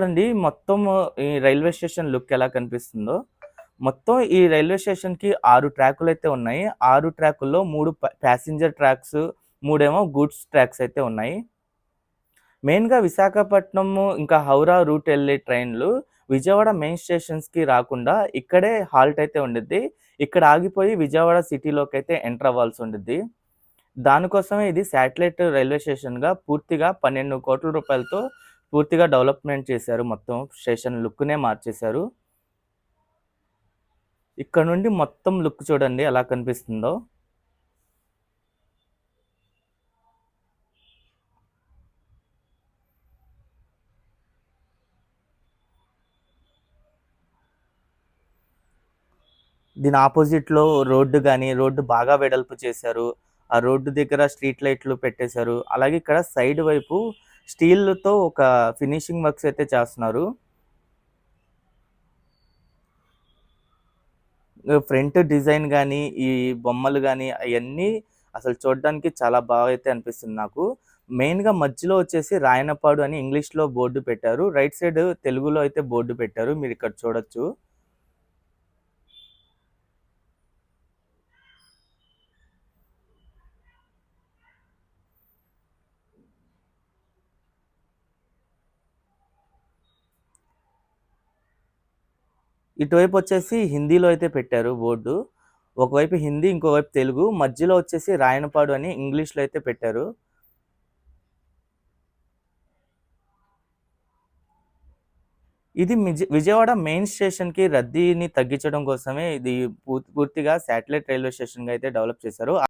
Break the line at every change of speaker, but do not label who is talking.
చూడండి మొత్తం ఈ రైల్వే స్టేషన్ లుక్ ఎలా కనిపిస్తుందో. మొత్తం ఈ రైల్వే స్టేషన్కి ఆరు ట్రాకులు అయితే ఉన్నాయి. ఆరు ట్రాకుల్లో మూడు ప్యాసింజర్ ట్రాక్స్ మూడేమో గూడ్స్ ట్రాక్స్ అయితే ఉన్నాయి. మెయిన్గా విశాఖపట్నం ఇంకా హౌరా రూట్ వెళ్ళే ట్రైన్లు విజయవాడ మెయిన్ స్టేషన్స్కి రాకుండా ఇక్కడే హాల్ట్ అయితే ఉండిద్ది. ఇక్కడ ఆగిపోయి విజయవాడ సిటీలోకి అయితే ఎంటర్ అవ్వాల్సి ఉండిద్ది. దానికోసమే ఇది శాటిలైట్ రైల్వే స్టేషన్గా పూర్తిగా పన్నెండు కోట్ల రూపాయలతో పూర్తిగా డెవలప్మెంట్ చేశారు మొత్తం స్టేషన్ లుక్నే మార్చేశారు. ఇక్కడ నుండి మొత్తం లుక్ చూడండి ఎలా కనిపిస్తుందో. దీని ఆపోజిట్లో రోడ్డు కానీ రోడ్డు బాగా వెడల్పు చేశారు. ఆ రోడ్డు దగ్గర స్ట్రీట్ లైట్లు పెట్టేశారు. అలాగే ఇక్కడ సైడ్ వైపు స్టీల్తో ఒక ఫినిషింగ్ వర్క్స్ అయితే చేస్తున్నారు. ఫ్రంట్ డిజైన్ కానీ ఈ బొమ్మలు కానీ అవన్నీ అసలు చూడడానికి చాలా బాగా అయితే అనిపిస్తుంది నాకు. మెయిన్గా మధ్యలో వచ్చేసి రాయనపాడు అని ఇంగ్లీష్లో బోర్డు పెట్టారు. రైట్ సైడ్ తెలుగులో అయితే బోర్డు పెట్టారు. మీరు ఇక్కడ చూడొచ్చు. ఇటువైపు వచ్చేసి హిందీలో అయితే పెట్టారు బోర్డు. ఒకవైపు హిందీ ఇంకోవైపు తెలుగు. మధ్యలో వచ్చేసి రాయనపాడు అని ఇంగ్లీష్లో అయితే పెట్టారు. ఇది విజయవాడ మెయిన్ స్టేషన్కి రద్దీని తగ్గించడం కోసమే ఇది పూర్తిగా శాటిలైట్ రైల్వే స్టేషన్గా అయితే డెవలప్ చేశారు.